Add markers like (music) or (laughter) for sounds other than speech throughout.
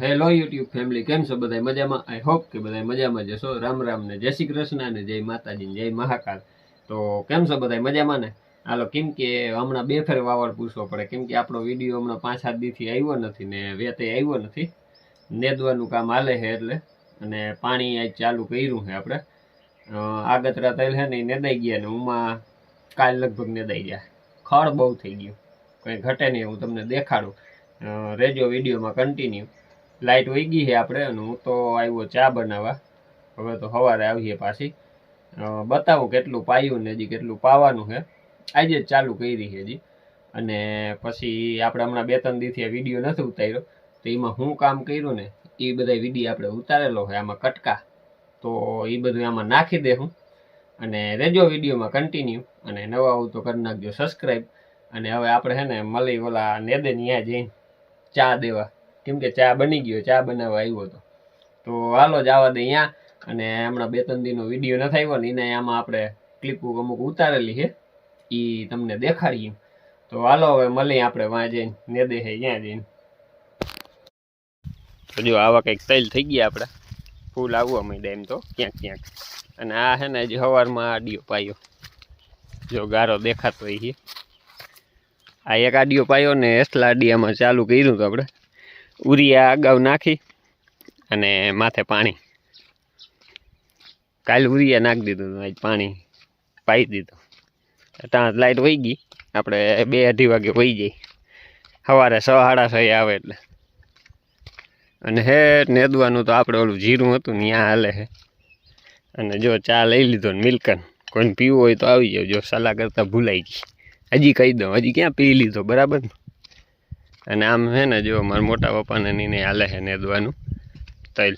Hello YouTube family, કેમ છો બધા મજામાં? આઈ હોપ કે બધા મજામાં જશો રામ રામ ને જય શ્રી કૃષ્ણ ને જય માતાજી જય મહાકાલ. તો કેમ છો બધા મજામાં ને? હાલો, કેમ કે હમણાં બે ફેર વાવડ પૂછવો પડે. કેમ કે આપણો વીડિયો હમણાં પાંચ, સાત દીથી આવ્યો નથી ને વેતે આવ્યો નથી. નેદવાનું કામ હાલે છે એટલે. અને પાણી આજ ચાલુ કર્યું છે આપણે. આગતરા તલ છે ને એ નેદાઈ ગયા ને ઉમાં કાલ લગભગ નેદાઈ ગયા. ખડ બહુ થઈ ગયું. કંઈ ઘટે નહીં, હું તમને દેખાડું. રેજો વિડીયોમાં કન્ટિન્યુ લાઇટ વહી ગઈ છે આપણે હું તો આવ્યો ચા બનાવવા. હવે તો સવારે આવીએ પાછી. બતાવું કેટલું પાયું ને હજી કેટલું પાવાનું છે. આજે ચાલુ કરી છે હજી. અને પછી આપણે હમણાં બે ત્રણ દીથી વીડિયો નથી ઉતાર્યો. તો એમાં હું કામ કર્યું ને, એ બધા વીડિયો આપણે ઉતારેલો છે, આમાં કટકા. તો એ બધું આમાં નાખી દે હું. અને રેજો વિડીયોમાં કન્ટિન્યુ અને નવા આવું તો કરી નાખજો સબસ્ક્રાઈબ અને હવે આપણે છે ને મળી ઓલા નેદે ત્યાં જઈને ચા દેવા. કેમ કે ચા બની ગયો, ચા બનાવવા આવ્યો હતો. તો હાલો જવા દે અહીંયા. અને હમણાં બે ત્રણ દિનનો વીડિયો નથી આવ્યો ને, એને આમાં આપણે ક્લિપ અમુક ઉતારેલી છે. એ તમને દેખાડીએ. તો હાલો હવે મળીએ આપણે વાં જઈને નેદે છે ત્યાં જઈને. તો જો આવા કંઈક તૈલ થઈ ગયા આપણે. ફૂલ આવવા માંડ્યા એમ તો, ક્યાંક ક્યાંક. અને આ છે ને હજી સવારમાં આડિયો પાયો. જો ગારો દેખાતો એ આ એક આડિયો પાયો ને એસલા આડિયામાં ચાલુ કર્યું હતું આપણે. ઉરિયા અગાઉ નાખી અને માથે પાણી. કાલ ઉરિયા નાખી દીધું હતું આજ પાણી પાઈ દીધું. ત્યાં લાઇટ વહી ગઈ. આપણે બે અઢી વાગે વહી જઈ. સવારે છ સાડા આવે એટલે. અને હે નેદવાનું તો આપણે ઓલું જીરું હતું ત્યાં હાલે છે અને જો ચા લઈ લીધો ને મિલ્કન. કોઈને પીવું હોય તો આવી જાવ. જો સલાહ કરતાં ભૂલાઈ ગઈ. હજી કહી દઉં. હજી ક્યાં પી લીધો? બરાબર ને? અને આમ છે ને, જો મારા મોટા પપ્પાને નીને હાલે છે દવાનું તૈલ.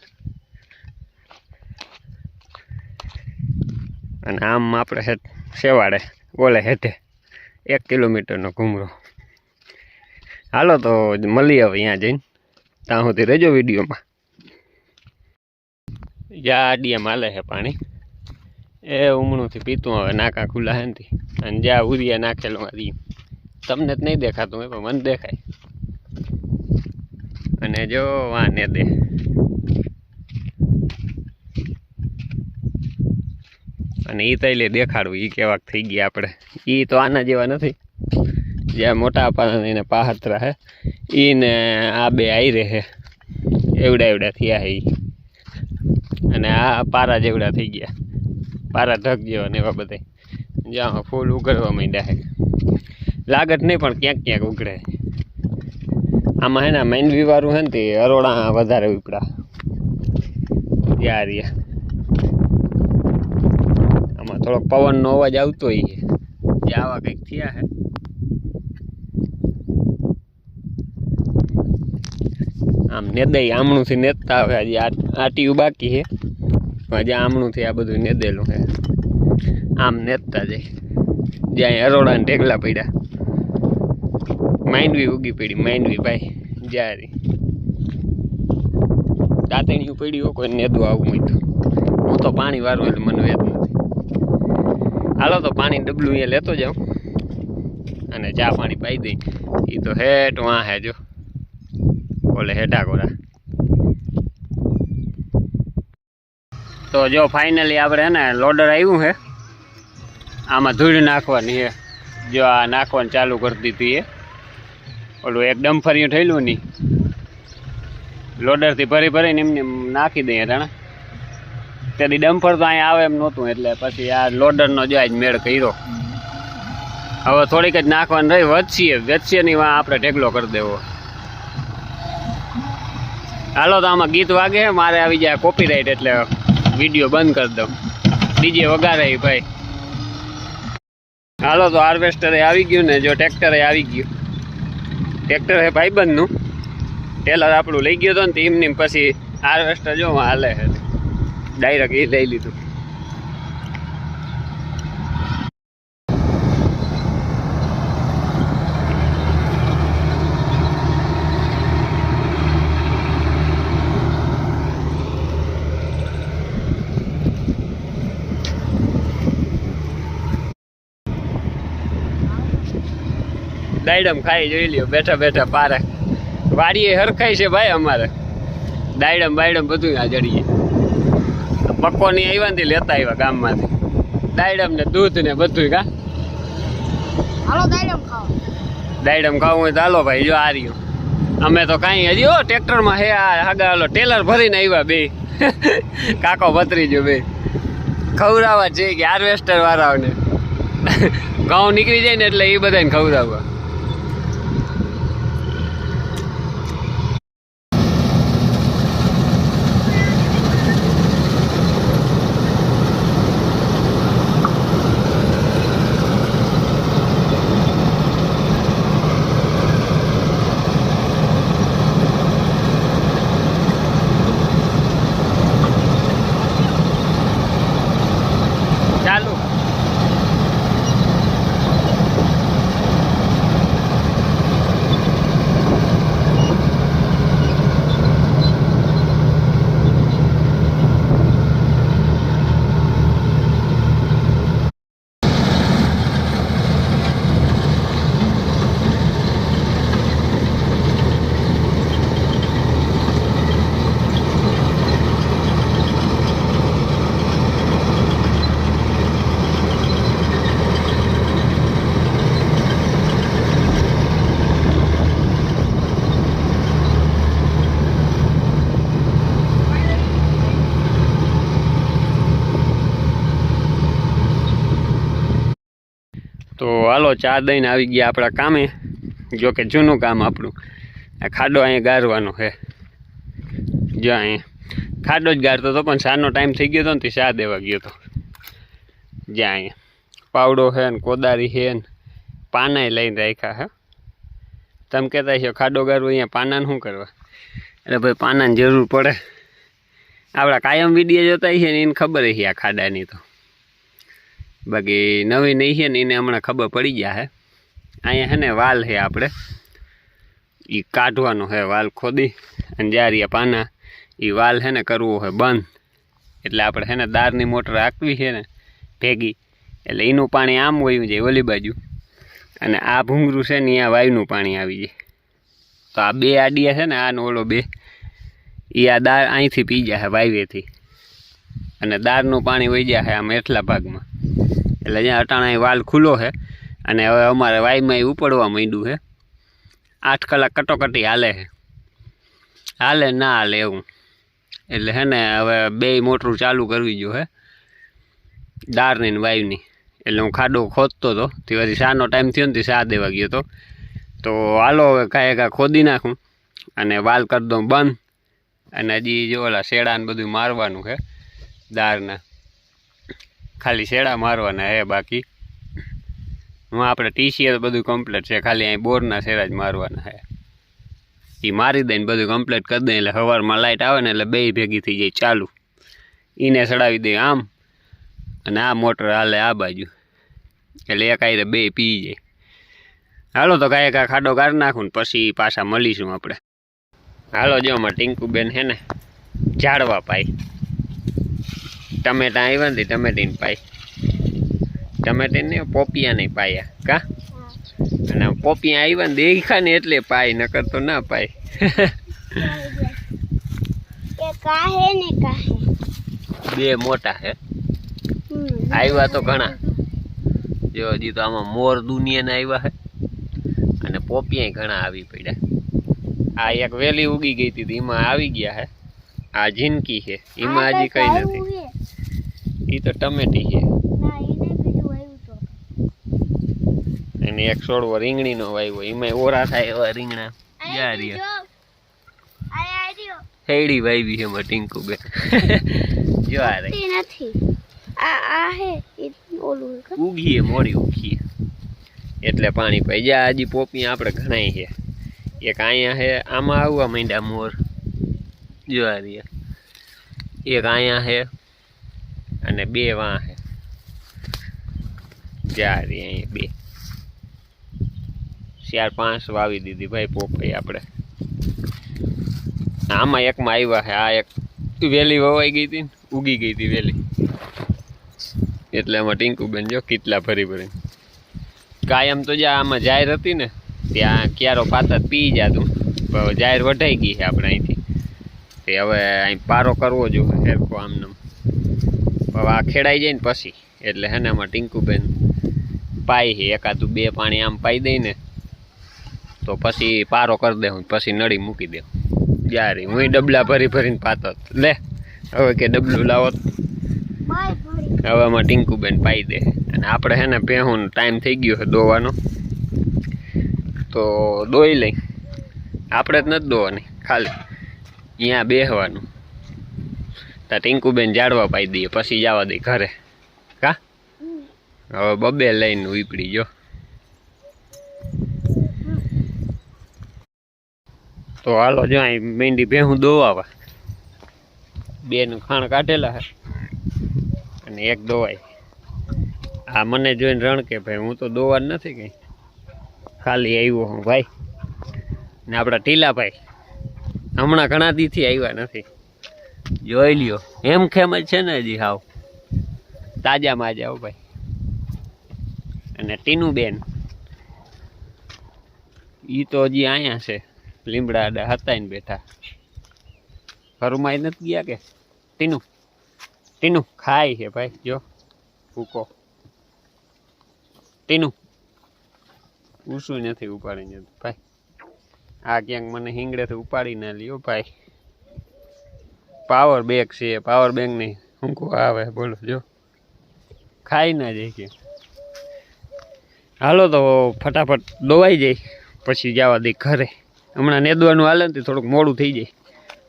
અને આમ આપણે હેઠ શેવાડે ઓલે હેઠે, એક કિલોમીટરનો ઘૂમરો. હાલો તો મળીએ હવે અહીંયા જઈને, ત્યાં સુધી રહેજો વિડીયોમાં. યા ડીએમ હાલે છે પાણી. એ ઉમણુંથી પીતું હવે, નાકા ખુલ્લા હે ને અને જ્યાં ઉરિયા નાખેલું આ તમને જ નહીં દેખાતું હોય, પણ મને દેખાય. અને જો વાને દે. અને એ તૈલે દેખાડવું એ કેવાક થઈ ગયા આપણે. એ તો આના જેવા નથી. જ્યાં મોટા પાના એને પાહતરા હે એને આ બે આવી રહે એવડા એવડા થયા હે અને આ પારા જેવડા થઈ ગયા. પારા ઢગ જેવા ને એવા બધા. જ્યાં ફૂલ ઉગડવા માંડ્યા છે લાગત નહીં પણ ક્યાંક ક્યાંક ઉગડે આમાં હે ને માંડવી વાળું હે ને તે અરોડા વધારે ઉપડા. યાર આમાં થોડોક પવનનો અવાજ આવતો હોય જે આવા કંઈક થયા હે. આમ નેદાઈ આમણુંથી નેતતા આવે. હજી આટીયું બાકી છે. હજી આમણુંથી આ બધું નેદેલું છે આમ નેતતા જાય. જ્યાં અરોડાને ઢેગલા પડ્યા. માંડવી ઉગી પડી, માંડવી ભાઈ જારી દાંતણીયું પડી હોય કોઈ નેદું આવું હોય હું તો પાણી વાળું એટલે મને વેદ નથી. હાલો તો પાણી ડબલું અહીંયા લેતો જાઉં અને ચા પાણી પાઈ દઈ. એ તો હેઠ વાં હે જો. બોલે હેઠા કોરા. તો જો ફાઇનલી આપણે ને લોડર આવ્યું છે આમાં ધૂળ નાખવાની છે જો આ નાખવાનું ચાલુ કરી દીધી એ ઓલું એક ડમ્ફરિયું થયેલું નહીં લોડરથી ભરી ભરીને એમને નાખી દઈએ તાણે તેથી ડમ્ફર તો અહીંયા આવે એમ નહોતું, એટલે પછી આ લોડરનો જો આજ મેળ કર્યો. હવે થોડીક જ નાખવાની રહી વધશે વધશે નહીં આપણે ઢેગલો કરી દેવો. હાલો તો આમાં ગીત વાગે, મારે આવી જાય કોપીરાઇટ એટલે વીડિયો બંધ કરી દઉં. ડીજે વગાડે ભાઈ. હાલો તો હાર્વેસ્ટરે આવી ગયું ને, જો ટ્રેક્ટરે આવી ગયું. ટ્રેક્ટર હે ભાઈબંધનું. ટેલર આપણું લઈ ગયો હતો ને તો એમની પછી હાર્વેસ્ટર જો હાલે છે ડાયરેક્ટ એ લઈ લીધું. દાયડમ ખાઈ જોઈ લ્યો બેઠા બેઠા પારે. વાડીએ હરખાય છે ભાઈ અમારે. દાયડમ બાયડમ બધું આ જડીએ. પકોની આવ્યા ને લેતા આવ્યા ગામમાંથી. દાયડમ ને દૂધ ને બધું કા? હાલો દાયડમ ખાવા. ખાવું હોય તો હાલો ભાઈ જો આ રહ્યો. અમે તો કાંઈ હજી હો ટ્રેક્ટરમાં હે આ આગળ હાલો ટેલર ભરીને આવ્યા બે. (laughs) કાકો ભત્રીજો બે. ખવડાવવા છે કે હાર્વેસ્ટર વાળાઓને. (laughs) ઘઉં નીકળી જાય ને એટલે એ બધાને ખવડાવવા ચાલુ તો હાલો, ચા દઈને આવી ગયા આપણા કામે. જો કે જૂનું કામ આપણું. આ ખાડો અહીંયા ગારવાનો છે. જો અહીંયા. ખાડો જ ગારતો હતો, પણ સાનો ટાઈમ થઈ ગયો હતો ને તે ચા દેવા ગયો હતો. જ્યાં અહીંયા. પાવડો છે ને કોદારી છે ને પાનાય લઈને રાખ્યા હે તમે કહેતા છો ખાડો ગારવો અહીંયા પાનાને શું કરવા? એટલે ભાઈ પાનાની જરૂર પડે. આપણા કાયમ વીડિયો જોતા છે ને, એને ખબર છે આ ખાડાની તો. બાકી નવી નહીં છે ને એને હમણાં ખબર પડી ગયા હે. અહીંયા છે ને વાલ છે આપણે એ કાઢવાનો છે વાલ ખોદી અને જારિયા પાના એ વાલ છે ને કરવો છે બંધ. એટલે આપણે છે ને દારની મોટર રાખવી છે ને ભેગી. એટલે એનું પાણી આમ વયું જાય ઓલી બાજુ. અને આ ભૂંગરું છે ને અહીંયા વાયુનું પાણી આવી જાય. તો આ બે આડિયા છે ને, આ નોળો બે. એ આ દાળ અહીંથી પી જાય વાયવેથી અને દારનું પાણી વહી જાય આમ એટલા ભાગમાં. એટલે અહીંયા અટાણા વાલ ખુલ્લો છે. અને હવે અમારે વાયમાં ઉપડવા માંડ્યું છે. આઠ કલાક કટોકટી હાલે છે. હાલે ના હાલે એવું. એટલે હે ને હવે બે મોટરું ચાલુ કરવી જો હે દારની ને વાયુની. એટલે હું ખાડો ખોદતો હતો. તે પછી શાનો ટાઈમ થયો ને તે શા દેવા ગયો હતો. તો હાલો હવે કાંઈ કાંઈ ખોદી નાખું. અને વાલ કરી દઉં બંધ. અને હજી જો ઓલા શેડા ને બધું મારવાનું છે દારના ખાલી શેડા મારવાના હે બાકી. હું આપણે ટીસીએ બધું કમ્પ્લીટ છે, ખાલી અહીં બોરના શેડા જ મારવાના હે. એ મારી દઈને બધું કમ્પ્લીટ કરી દઈએ એટલે સવારમાં લાઇટ આવે ને એટલે બે ભેગી થઈ જાય ચાલુ. એને ચડાવી દઈએ આમ, અને આ મોટર હાલે આ બાજુ. એટલે એક આઈને બે પી જાય. હાલો તો કાંઈ કાંઈ ખાડો કાઢી નાખું ને પછી પાછા મળીશું આપણે. હાલો જો અમારે ટીંકુબેન હે ને, ઝાડવા પાય. ટમેટા આવ્યા ને ટમેટીને પાય. ટમેટી ને પોપિયા નહીં પાયા કા? અને પોપિયા આવ્યા ને દેખા ને એટલે પાય નકર તો ના પાય. બે મોટા હે. આવ્યા તો ઘણા. જો હજી તો આમાં મોર દુનિયાના આવ્યા હે. અને પોપિયા ઘણા આવી પડ્યા. આ એક વેલી ઉગી ગઈ હતી એમાં આવી ગયા હે. આ જિંદકી છે એમાં હજી કઈ નથી. એ તો ટમેટી છે. હે. અને એક છોડવો રીંગણીનો વાવ્યો એમાં ઓરા થાય એવા રીંગણા. જા રહ્યા. હેડી વાવી છે એમાં ટીંકુ બેન (laughs) જો આ રહી નથી. આ આ હે ઓલું હે. ઉગીએ મોડી ઉગીએ. એટલે પાણી પાઈ. જા આજી પોપી આપણે ઘણાય છે. એક અહીંયા છે આમાં આવવા માંડ્યા મોર. જો આ રહ્યા એક અહીંયા છે અને બે વાં છે જા અહીંયા બે. ચાર પાંચ વાવી દીધી ભાઈ પોપઈ આપણે. આમાં એકમાં આવ્યા છે, આ એક વેલી વવાઈ ગઈ હતી ને, ઉગી ગઈ હતી વેલી. એટલે આમાં ટીંકુબેન જો કેટલા ભરી ભરી કાયમ તો જ્યાં આમાં જાહેર હતી ને, ત્યાં ક્યારો પાતા પી જાતું તું જાહેર વઢાઈ ગઈ છે આપણે અહીંથી. તે હવે અહીં પારો કરવો જોઈએ હેરકો આમનામ. હવે આ ખેડાઈ જાય ને પછી. એટલે હે ને આમાં ટીંકુબેન પાઈ છે. એકાદું બે પાણી આમ પાઈ દઈ ને, તો પછી પારો કરી દેવું પછી નળી મૂકી દેવું જ્યારે હું ડબલા ભરી ભરીને પાતો લે, હવે કે ડબલું લાવો. હવે આમાં ટીંકુબેન પાઈ દે. અને આપણે હે ને પહેવું ટાઈમ થઈ ગયો છે દોવાનો. તો દોઈ લઈ. આપણે જ નથી દોવાની, ખાલી. અહીંયા બેસવાનું તા ટીંકુબેન જાડવા પાઈ દઈએ, પછી જવા દે ઘરે. કા? હવે બબે લઈને ઉપડી જો તો હાલો, જો અહીં મેંડી ભેહું દોવાવા. બેનું ખાણ કાઢેલા હે. અને એક દોવાય આ મને જોઈને રણ કે ભાઈ, હું તો દોવા નથી કઈ ખાલી આવ્યો હું, ભાઈ. ને આપણા ટીલાભાઈ. હમણાં ઘણા દીથી આવ્યા નથી. જોઈ લ્યો. એમ ખેમ જ છે ને હજી હાવ. તાજા માજા હો ભાઈ. અને ટીનું બેન. ઈ તો હજી અહીંયા છે. લીમડા આડા હતા ને બેઠા. ઘરમાં નથી ગયા કે? ટીનું. ટીનું, ખાય છે ભાઈ. જો, ભૂકો. ટીનું. ઉસું નથી ઉપાડીને. ભાઈ, આ ક્યાંક મને હિંગડેથી ઉપાડી ના લ્યો, ભાઈ. પાવર બેગ છે પાવર બેંકની કહું આવે, બોલો, જો. ખાઈ ના જાય કે. હાલો તો ફટાફટ દોવાઈ જાય, પછી જવા દે ઘરે. હમણાં નેદવાનું હાલે ને થોડુંક મોડું થઈ જાય.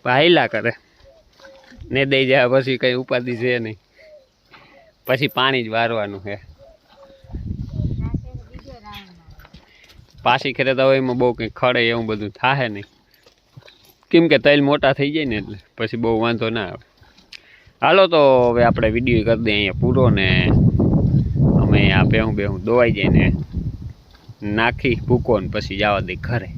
પણ કરે. ને દઈ જાય, પછી કંઈ ઉપાધિ છે નહીં. પછી પાણી જ વારવાનું છે. પાછી ખેરે તો એમાં બહુ કંઈ ખડે એવું બધું થાય નહીં. કેમ કે તૈલ મોટા થઈ જાય ને એટલે પછી બહુ વાંધો ના આવે. હાલો તો હવે આપણે વીડિયો કરી દઈએ અહીંયા પૂરો ને અમે આ બેહું બેહું દોવાઈ જાય ને નાખી ભૂકો ને પછી જવા દે ઘરે.